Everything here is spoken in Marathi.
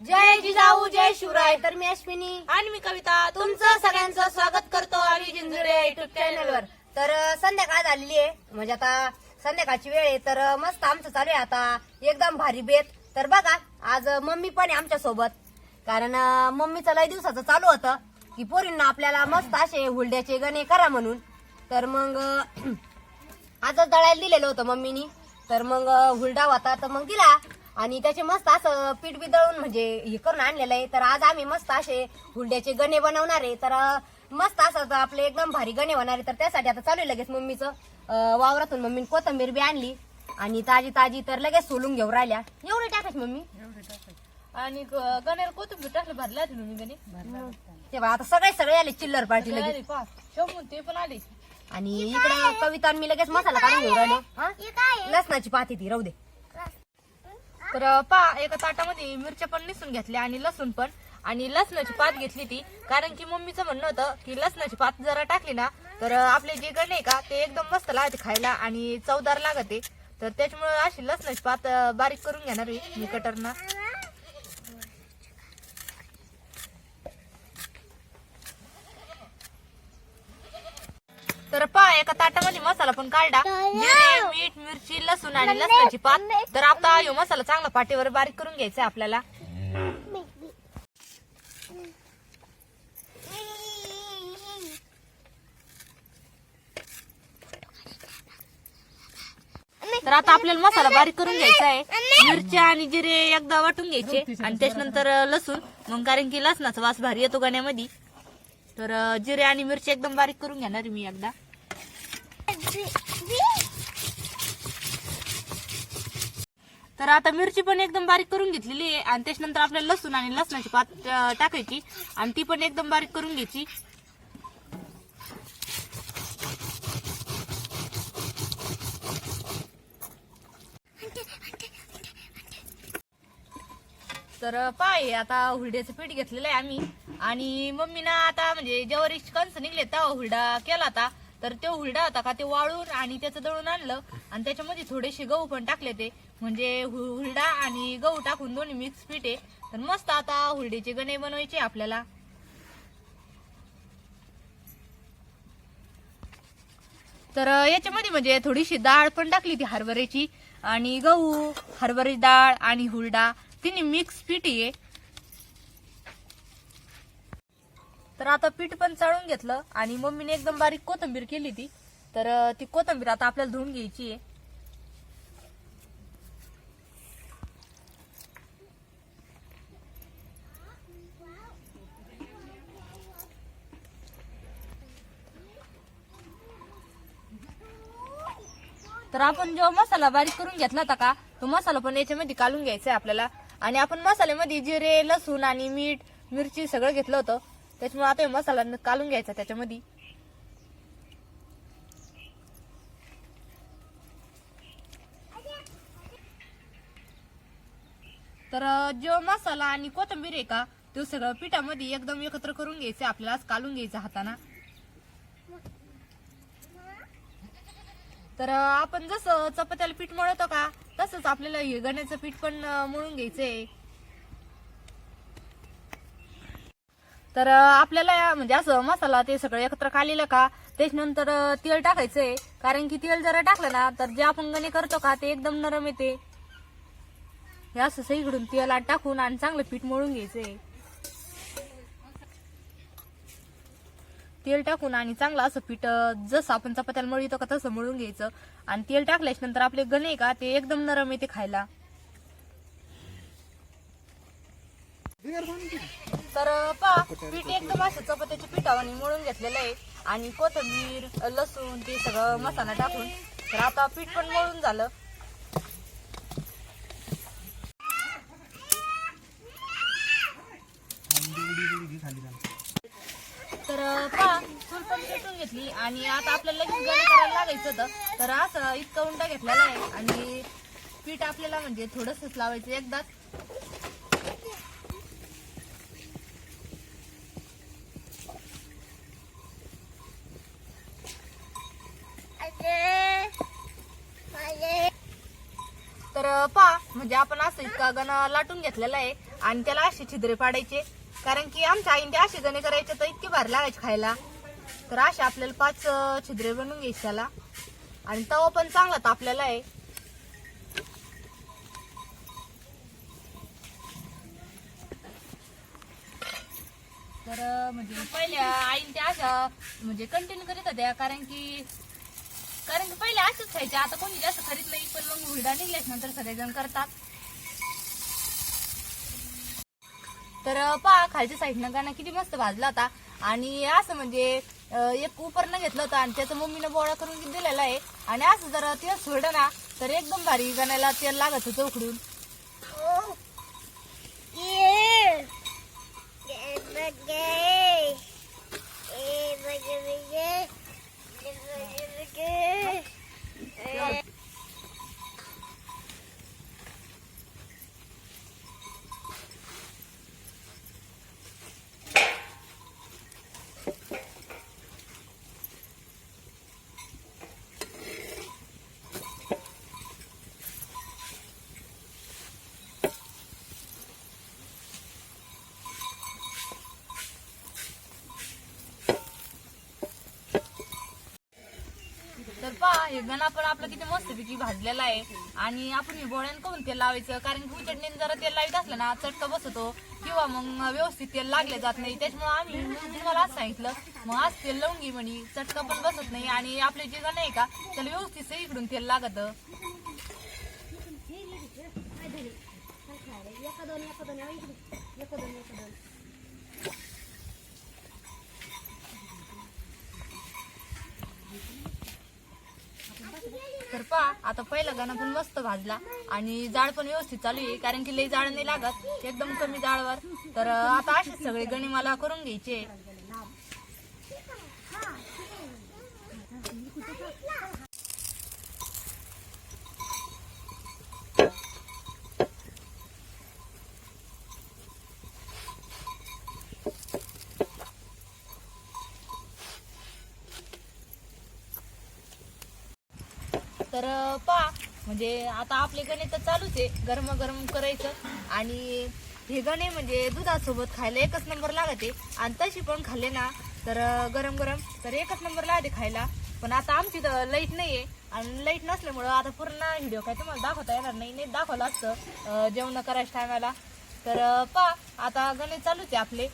जय जिजाऊ जय शिवराय. तर मी अश्विनी. आणि मी कविता. तुमचं सगळ्यांचं स्वागत करतो आम्ही जिंजुरे युट्यूब चॅनलवर तर संध्याकाळ झालेली आहे? म्हणजे आता संध्याकाळची वेळ आहे तर मस्त आमचं चालू आहे आता. एकदम भारी बेत. तर बघा आज मम्मी पण आहे आमच्यासोबत. कारण मम्मीचं लय दिवसाचं चालू होतं की पोरींना आपल्याला मस्त असे हुलड्याचे गणे करा म्हणून. तर मग आजच दळायला दिलेलं होतं मम्मीनी. तर मग हुलडा होता तर मग दिला. आणि त्याचे मस्त असं पीठ बी दळून म्हणजे हे करून आणलेलं आहे. तर आज आम्ही मस्त असे हुलड्याचे गणे बनवणार आहे. तर मस्त असं आपले एकदम भारी गणे होणार आहे. तर त्यासाठी आता चालू आहे लगेच मम्मीचं. वावरातून मम्मीने कोथंबीर बी आणली. आणि ताजी ताजी तर लगेच सोलून घेऊन राहिल्या. एवढे टाकायचे मम्मी? आणि ग- गण्याला कोथिंबीर टाकलं भरला तुम्ही गणे? तेव्हा आता सगळे सगळे आले चिल्लर पार्टी लगेच. ते पण आले. आणि इकडे कविता आणि मी लगेच मसाला काढून घेऊन राहिलो. हा? लसणाची पाती ती राहू दे. तर पा एका ताटामध्ये मिरच्या पण निसून घेतल्या आणि लसूण पण. आणि लसणाची पात घेतली ती. कारण की मम्मीचं म्हणणं होतं की लसणाची पात जरा टाकली ना तर आपले जे गण आहे का ते एकदम मस्त लागते खायला आणि चवदार लागते. तर त्याच्यामुळे अशी लसणाची पात बारीक करून घेणार मी कटरना. तर पहा एका ताटामध्ये मसाला पण काढला जिरे मीठ मिरची लसूण आणि लसणाची पात. तर आता ह्यो मसाला चांगला पाटीवर बारीक करून घ्यायचा आपल्याला. तर आता आपल्याला मसाला बारीक करून घ्यायचा आहे. मिरच्या आणि जिरे एकदा वाटून घ्यायचे. आणि त्याच्यानंतर लसूण. मग कारण की लसणाचा वास भारी येतो गाण्यामध्ये. तर जिरे आणि मिरची एकदम बारीक करून घेणार मी एकदा. तर आता मिरची पण एकदम बारीक करून घेतलेली आहे. आणि त्याच्यानंतर आपल्याला लसूण आणि लसणाची पात टाकायची. आणि ती पण एकदम बारीक करून घ्यायची. तर पाय आता हुरड्याचं पीठ घेतलेलं आहे आम्ही. आणि मम्मीनं आता म्हणजे ज्यावर कंस निघले तेव्हा हुरडा केला होता. तर तो हुरडा होता का ते वाळून आणि त्याचं दळून आणलं. आणि त्याच्यामध्ये थोडेसे गहू पण टाकले ते. म्हणजे हुरडा आणि गहू टाकून दोन्ही मिक्स पीठ आहे. तर मस्त आता हुरड्याचे गणे बनवायचे आपल्याला. तर याच्यामध्ये म्हणजे थोडीशी डाळ पण टाकली ती हरभऱ्याची. आणि गहू हरभऱ्याची डाळ आणि हुरडा. तिन्ही मिक्स पीठ आहे. तर आता पीठ पण चाळून घेतलं आणि मम्मीने एकदम बारीक कोथंबीर केली ती. तर ती कोथंबीर आता आपल्याला धुवून घ्यायची आहे. तर आपण जो मसाला बारीक करून घेतला होता का तो मसाला पण याच्यामध्ये काढून घ्यायचा आहे आपल्याला. आणि आपण मसाल्यामध्ये जिरे लसूण आणि मीठ मिरची सगळं घेतलं होतं. त्याच्यामुळे आता हे मसाला काढून घ्यायचा त्याच्यामध्ये. तर जो मसाला आणि कोथिंबीर आहे का तो सगळं पिठामध्ये एकदम एकत्र करून घ्यायचं आपल्याला कालून घ्यायचं हाताना. तर आपण जसं चपात्याला पीठ मळतो का तसंच आपल्याला हे गण्याचं पीठ पण मळून घ्यायचंय. तर आपल्याला या- म्हणजे असं मसाला ते सगळं एकत्र काढलेलं का त्याच्यानंतर तेल टाकायचंय. कारण की तेल जरा टाकलं ना तर जे आपण गणे करतो का ते एकदम नरम येते. हे असं सईकडून तेलात टाकून आणि चांगलं पीठ मळून घ्यायचंय. तेल टाकून आणि चांगलं असं पीठ जसं आपण चपात्याला मळतो का तसं मळून घ्यायचं. आणि तेल टाकल्याच्या नंतर आपले गणे का ते एकदम नरम येते खायला. तर पा पीठ एकदम असं चपात्याच्या पिठावाने मळून घेतलेलं आहे. आणि कोथिंबीर लसूण ते सगळं मसाला टाकून. तर आता पीठ पण मळून झालं. तर पा पण घेतली. आणि आता आपल्याला लगेच करायला लागायचं होतं. तर असं इतका उंडा घेतलेला आहे. आणि पीठ आपल्याला म्हणजे थोडंसंच लावायचं एकदाच. तर पा म्हणजे आपण असं इतका गण लाटून घेतलेला आहे. आणि त्याला असे छिद्रे पाडायचे. कारण की आमच्या आईने असे गणे करायचे तर इतके भारी लागायचे खायला. तर असे आपल्याला पाच छिद्रे बनवून घ्यायचे त्याला. आणि तवा पण चांगला तापलेला आहे. तर म्हणजे पहिल्या आईन त्या अशा म्हणजे कंटिन्यू करीत होत्या कारण की कारण की पहिले असेच खायचे आता कोणी जास्त खरीत नाही पण मग हुरडा निघल्याच नंतर सगळेजण करतात. तर पहा खालच्या साईडनं गाणं किती मस्त भाजला होता. आणि असं म्हणजे एक उपरनं घेतलं होतं आणि त्याचं मम्मीनं बोळा करून दिलेला आहे. आणि असं जर तेल सोडलं ना तर एकदम भारी गाण्याला तेल लागत होतं उकडून. Oh, तर हे गण आपण आपलं किती मस्तपैकी भाजलेला आहे. आणि आपण हे बोळ्यान करून तेल लावायचं. कारण की उचडणीने जरा तेल लावित असलं ना चटका बसतो. किंवा मग व्यवस्थित तेल लागले जात नाही. त्याच्यामुळे आम्ही तुम्हाला आज सांगितलं मग आज तेल लावून घे म्हणे. चटका पण बसत नाही. आणि आपले जे गण आहे का त्याला व्यवस्थित सगळीकडून तेल लागत. तर पहा आता पहिला गाणं पण मस्त भाजला आणि जाळ पण व्यवस्थित चालू आहे कारण की लई जाळ नाही लागत एकदम कमी जाळवर तर आता असेच सगळे गणे मला करून घ्यायचे. तर पहा. म्हणजे आता आपले गणे तर चालूच आहे. गरम गरम करायचं. आणि हे गणे म्हणजे दुधासोबत खायला एकच नंबर लागते. आणि तशी पण खाल्ले ना तर गरम गरम तर एकच नंबर लागते खायला. पण आता आमची तर लाइट नाही आहे आणि लाइट नसल्यामुळं आता पूर्ण व्हिडिओ काय तुम्हाला दाखवता येणार नाही नाही दाखवलं असतं जेवण करायच्या टायमाला तर पहा. आता गणे चालूच आहे आपले.